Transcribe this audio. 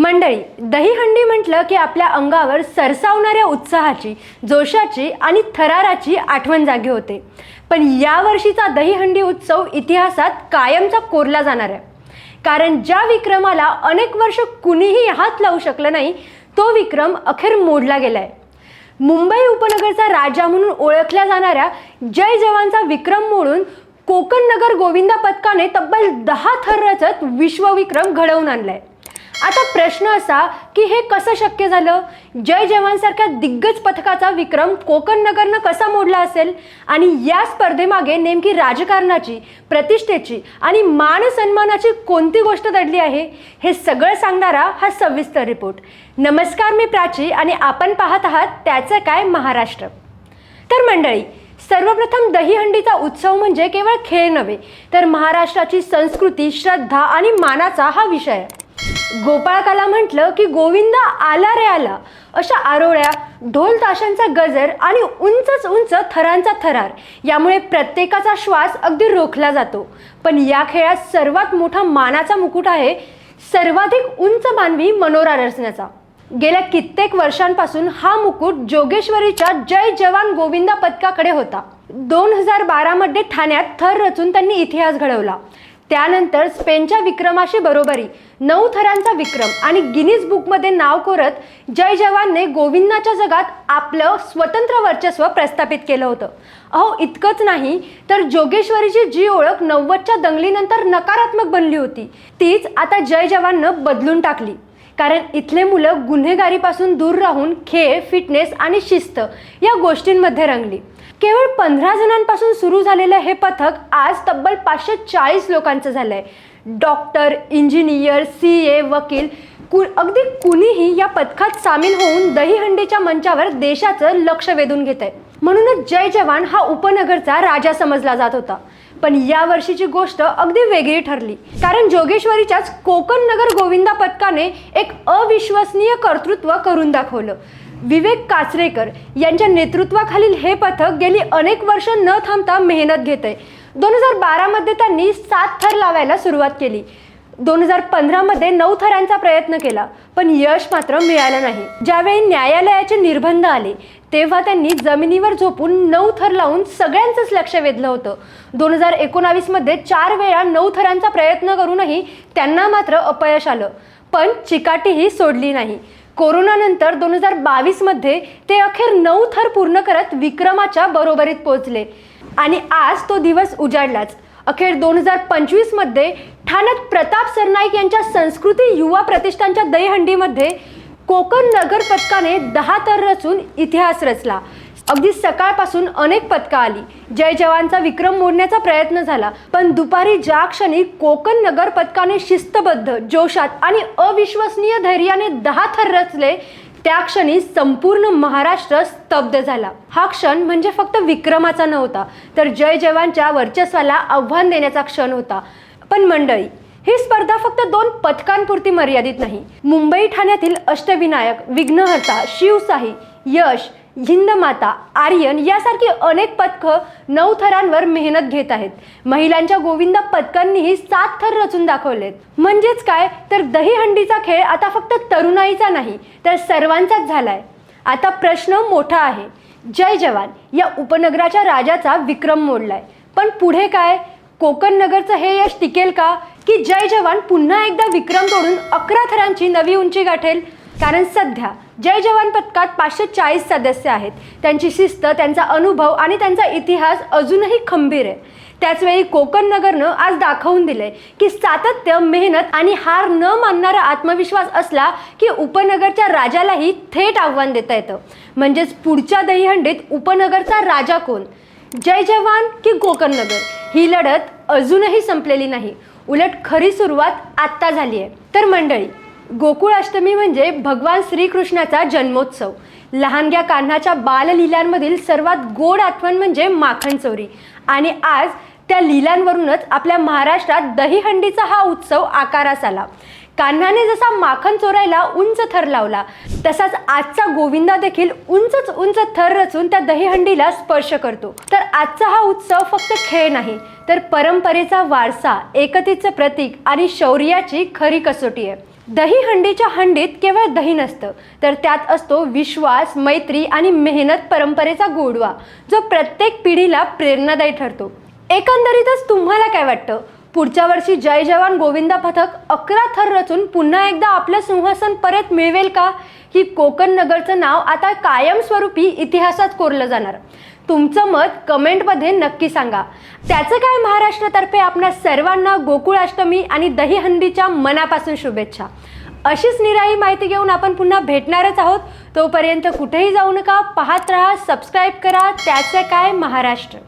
मंडळी दहीहंडी म्हटलं की आपल्या अंगावर सरसावणाऱ्या उत्साहाची जोशाची आणि थराराची आठवण जागी होते. पण यावर्षीचा दहीहंडी उत्सव इतिहासात कायमचा कोरला जाणार आहे. कारण ज्या विक्रमाला अनेक वर्ष कुणीही हात लावू शकलं नाही तो विक्रम अखेर मोडला गेलाय. मुंबई उपनगरचा राजा म्हणून ओळखल्या जाणाऱ्या जय जवानचा विक्रम मोडून कोकण नगर गोविंदा पथकाने तब्बल दहा थर रचत विश्वविक्रम घडवून आणलाय. आता प्रश्न असा की हे कसं शक्य झालं? जय जवानसारख्या दिग्गज पथकाचा विक्रम कोकण नगरनं कसा मोडला असेल? आणि या स्पर्धेमागे नेमकी राजकारणाची प्रतिष्ठेची आणि मानसन्मानाची कोणती गोष्ट दडली आहे? हे सगळं सांगणारा हा सविस्तर रिपोर्ट. नमस्कार मी प्राची आणि आपण पाहत आहात त्याचं काय महाराष्ट्र. तर मंडळी सर्वप्रथम दहीहंडीचा उत्सव म्हणजे केवळ खेळ नव्हे तर महाराष्ट्राची संस्कृती श्रद्धा आणि मानाचा हा विषय. आहे गोपाळकाला म्हटलं की गोविंदा आला रे आला. अशा आरोळ्या ढोल ताशांचा गजर आणि उंचच उंच थरांचा थरार. यामुळे प्रत्येकाचा श्वास अगदी रोखला जातो. पण या खेळात सर्वात मोठा मानाचा मुकुट आहे सर्वाधिक उंच मानवी मनोरा रचण्याचा गेल्या कित्येक वर्षांपासून हा मुकुट जोगेश्वरीच्या जय जवान गोविंदा पथकाकडे होता. दोन हजार बारामध्ये ठाण्यात थर रचून त्यांनी इतिहास घडवला. त्यानंतर स्पेनच्या विक्रमाशी बरोबरी नऊ थरांचा विक्रम आणि गिनीज बुकमध्ये नाव कोरत जय जवानने गोविंदाच्या जगात आपलं स्वतंत्र वर्चस्व प्रस्थापित केलं होतं. अहो इतकंच नाही तर जोगेश्वरीची जी ओळख नव्वदच्या दंगलीनंतर नकारात्मक बनली होती तीच आता जय जवाननं बदलून टाकली. कारण इथले मुलं गुन्हेगारीपासून दूर राहून खेळ फिटनेस आणि शिस्त या गोष्टींमध्ये रंगली. केवळ पंधरा जणांपासून सुरू झालेलं हे पथक आज तब्बल पाचशे चाळीस लोकांचं झालं आहे डॉक्टर इंजिनियर सी ए वकील कु अगदी कुणीही या पथकात सामील होऊन दहीहंडीच्या मंचावर देशाचं लक्ष वेधून घेत आहे म्हणूनच जय जवान हा उपनगरचा राजा समजला जात होता. पण या वर्षीची गोष्ट अगदी वेगळी ठरली. कारण जोगेश्वरीच्याच कोकण नगर गोविंदा पथकाने एक अविश्वसनीय कर्तृत्व करून दाखवलं. विवेक काचरेकर यांच्या नेतृत्वाखालील हे पथक गेली अनेक वर्ष न थांबता मेहनत घेत आहे दोन हजार बारामध्ये त्यांनी सात थर लावायला सुरुवात केली. दोन हजार पंधरामध्ये नऊ थरांचा प्रयत्न केला पण यश मात्र मिळालं नाही. ज्यावेळी न्यायालयाचे निर्बंध आले तेव्हा त्यांनी जमिनीवर झोपून नऊ थर लावून सगळ्यांचंच लक्ष वेधलं होतं. दोन हजार एकोणावीसमध्ये चार वेळा नऊ थरांचा प्रयत्न करूनही त्यांना मात्र अपयश आलं पण चिकाटीही सोडली नाही. कोरोनानंतर दोन हजार बावीसमध्ये ते अखेर नऊ थर पूर्ण करत विक्रमाच्या बरोबरीत पोहोचले आणि आज तो दिवस उजाडलाच. अखेर दोन हजार पंचवीसमध्ये ठाण्यात प्रताप सरनाईक यांच्या संस्कृती युवा प्रतिष्ठानच्या दहीहंडीमध्ये कोकण नगर पथकाने दहा तर रचून इतिहास रचला. अगदी सकाळपासून अनेक पथकं आली. जय जवानचा विक्रम मोडण्याचा प्रयत्न झाला पण दुपारी ज्या क्षणी कोकण नगर पथकाने शिस्तबद्ध जोशात आणि अविश्वसनीय धैर्याने दहा थर रचले त्या क्षणी संपूर्ण महाराष्ट्र स्तब्ध झाला. हा क्षण म्हणजे फक्त विक्रमाचा नव्हता तर जय जवानच्या वर्चस्वाला आव्हान देण्याचा क्षण होता. पण मंडळी ही स्पर्धा फक्त दोन पथकांपुरती मर्यादित नाही. मुंबई ठाण्यातील अष्टविनायक विघ्नहर्ता शिवशाही यश हिंदमाता आर्यन यासारखी अनेक पथकं नऊ थरांवर मेहनत घेत आहेत. महिलांच्या गोविंदा पथकांनीही सात थर रचून दाखवलेत. म्हणजेच काय? तर दहीहंडीचा खेळ आता फक्त तरुणाईचा नाही तर सर्वांचाच झालाय. आता प्रश्न मोठा आहे. जय जवान या उपनगराच्या राजाचा विक्रम मोडलाय. पण पुढे काय? कोकण नगरचं हे यश टिकेल का? की जय जवान पुन्हा एकदा विक्रम तोडून अकरा थरांची नवी उंची गाठेल? कारण सध्या जय जवान पथकात पाचशे चाळीस सदस्य आहेत. त्यांची शिस्त त्यांचा अनुभव आणि त्यांचा इतिहास अजूनही खंबीर आहे. त्याचवेळी कोकण नगरनं आज दाखवून दिलंय की सातत्य मेहनत आणि हार न मानणारा आत्मविश्वास असला की उपनगरच्या राजालाही थेट आव्हान देता येतं. म्हणजेच पुढच्या दहीहंडीत उपनगरचा राजा कोण? जय जवान की कोकण नगर ही लढत अजूनही संपलेली नाही. उलट खरी सुरुवात आत्ता झाली आहे. तर मंडळी गोकुळ अष्टमी म्हणजे भगवान श्रीकृष्णाचा जन्मोत्सव. लहानग्या कान्हाच्या बाललीलांमधील सर्वात गोड आठवण म्हणजे माखण चोरी. आणि आज त्या लिलांवरूनच आपल्या महाराष्ट्रात दहीहंडीचा हा उत्सव आकारास आला. कान्हाने जसा माखण चोरायला उंच थर लावला तसाच आजचा गोविंदा देखील उंचच उंच थर रचून त्या दहीहंडीला स्पर्श करतो. तर आजचा हा उत्सव फक्त खेळ नाही तर परंपरेचा वारसा एकतेचं प्रतीक आणि शौर्याची खरी कसोटी आहे. दही हंडीच्या हंडीत केवळ दही नसतं तर त्यात असतो विश्वास मैत्री आणि मेहनत परंपरेचा गोडवा जो प्रत्येक पिढीला प्रेरणादायी ठरतो. एकंदरीतच तुम्हाला काय वाटतं? पुढच्या वर्षी जय जवान गोविंदा पथक अकरा थर रचून पुन्हा एकदा आपलं सिंहासन परत मिळवेल का? की कोकण नगरचं नाव आता कायमस्वरूपी इतिहासात कोरलं जाणार. तुमचं मत कमेंटमध्ये नक्की सांगा. त्याचं काय महाराष्ट्रातर्फे आपल्या सर्वांना गोकुळाष्टमी आणि दहीहंडीच्या मनापासून शुभेच्छा. अशीच निराही माहिती घेऊन आपण पुन्हा भेटणारच आहोत. तोपर्यंत कुठेही जाऊ नका पाहत राहा सबस्क्राईब करा. त्याचं काय महाराष्ट्र?